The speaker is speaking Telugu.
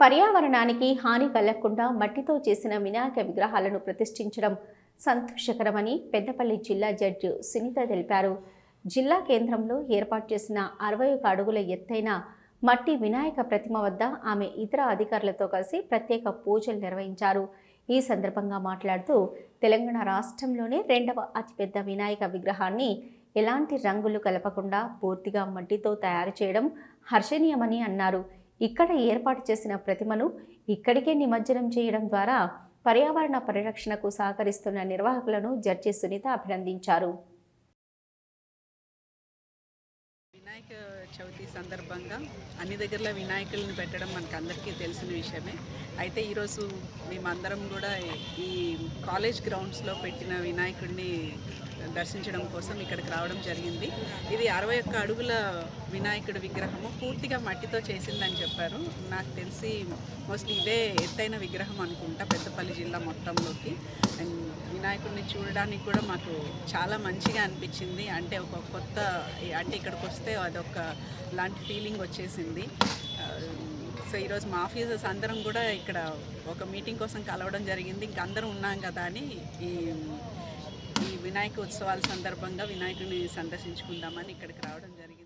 పర్యావరణానికి హాని కలగకుండా మట్టితో చేసిన వినాయక విగ్రహాలను ప్రతిష్ఠించడం సంతోషకరమని పెద్దపల్లి జిల్లా జడ్జి సునీత తెలిపారు. జిల్లా కేంద్రంలో ఏర్పాటు చేసిన అరవై ఒక అడుగుల ఎత్తైన మట్టి వినాయక ప్రతిమ వద్ద ఆమె ఇతర అధికారులతో కలిసి ప్రత్యేక పూజలు నిర్వహించారు. ఈ సందర్భంగా మాట్లాడుతూ తెలంగాణ రాష్ట్రంలోనే రెండవ అతిపెద్ద వినాయక విగ్రహాన్ని ఎలాంటి రంగులు కలపకుండా పూర్తిగా మట్టితో తయారు చేయడం హర్షణీయమని అన్నారు. ఇక్కడ ఏర్పాటు చేసిన ప్రతిమను ఇక్కడికే నిమజ్జనం చేయడం ద్వారా పర్యావరణ పరిరక్షణకు సహకరిస్తున్న నిర్వాహకులను జడ్జి సునీత అభినందించారు. వినాయక చవితి సందర్భంగా అన్ని దగ్గరలో వినాయకులను పెట్టడం మనకు అందరికీ తెలిసిన విషయమే. అయితే ఈరోజు మేమందరం కూడా ఈ కాలేజ్ గ్రౌండ్స్లో పెట్టిన వినాయకుడిని దర్శించడం కోసం ఇక్కడికి రావడం జరిగింది. ఇది అరవై ఒక్క అడుగుల వినాయకుడి విగ్రహము. పూర్తిగా మట్టితో చేసిందని చెప్పారు. నాకు తెలిసి మోస్ట్లీ ఇదే ఎత్తైన విగ్రహం అనుకుంటా పెద్దపల్లి జిల్లా మొత్తంలోకి. అండ్ వినాయకుడిని చూడడానికి కూడా మాకు చాలా మంచిగా అనిపించింది. అంటే ఒక కొత్త అంటే ఇక్కడికి వస్తే అదొక లాంటి ఫీలింగ్ వచ్చేసింది. సో ఈరోజు మా ఆఫీసర్స్ అందరం కూడా ఇక్కడ ఒక మీటింగ్ కోసం కలవడం జరిగింది. ఇంక అందరం ఉన్నాం కదా అని ఈ ఈ వినాయక ఉత్సవాల సందర్భంగా వినాయకుడిని సందర్శించుకుందామని ఇక్కడికి రావడం జరిగింది.